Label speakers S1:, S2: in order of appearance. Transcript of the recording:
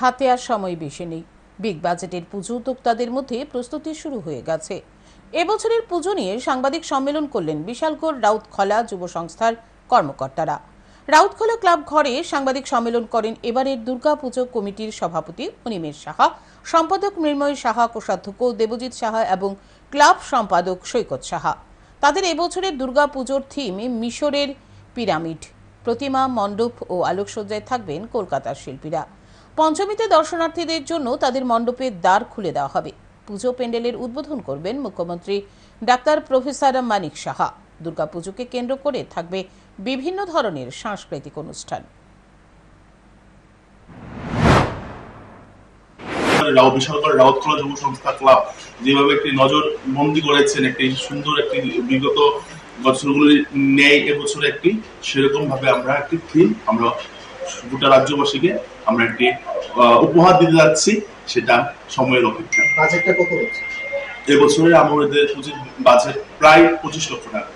S1: হাতে আর সময় বেশি নেই। বিগ বাজেটের পুজো উদ্যোক্তাদের মধ্যে প্রস্তুতি শুরু হয়ে গেছে। এবছরের পুজো নিয়ে সাংবাদিক সম্মেলন করলেন বিশালগড় রাউতখলা যুব সংস্থার কর্মকর্তারা। রাউতখলা ক্লাব ঘরে সাংবাদিক সম্মেলন করেন এবারের দুর্গা পুজো কমিটির সভাপতি অনিমেষ সাহা, সম্পাদক মৃন্ময় সাহা, কোষাধ্যক্ষ দেবজিৎ সাহা এবং ক্লাব সম্পাদক সৈকত সাহা। তাদের এবছরের দুর্গা পুজোর থিম মিশরের পিরামিড। প্রতিমা, মণ্ডপ ও আলোকসজ্জায় থাকবেন কলকাতার শিল্পীরা। পঞ্চমীতে দর্শনার্থীদের জন্য তাদের মণ্ডপের দ্বার খুলে দেওয়া হবে। পুজো প্যান্ডেলের উদ্বোধন করবেন মুখ্যমন্ত্রী ডাক্তার প্রফেসর মানিক সাহা। দুর্গাপুজোকে কেন্দ্র করে থাকবে বিভিন্ন ধরনের সাংস্কৃতিক অনুষ্ঠান।
S2: রাও বিশালগড় রাউতখোলা যুব সংস্থা ক্লাব, যেভাবে একটি নজর বন্দি করেছেন, একটি সুন্দর একটি বিগত বছরগুলির ন্যায় এবছর একটি সেরকম ভাবে আমরা একটি থিম আমরা গোটা রাজ্যবাসীকে আমরা একটি আহ, উপহার দিতে যাচ্ছি সেটা সময়ের অপেক্ষা।
S3: বাজেটটা কত
S2: এবছরে আমাদের বাজেট প্রায় পঁচিশ লক্ষ টাকা।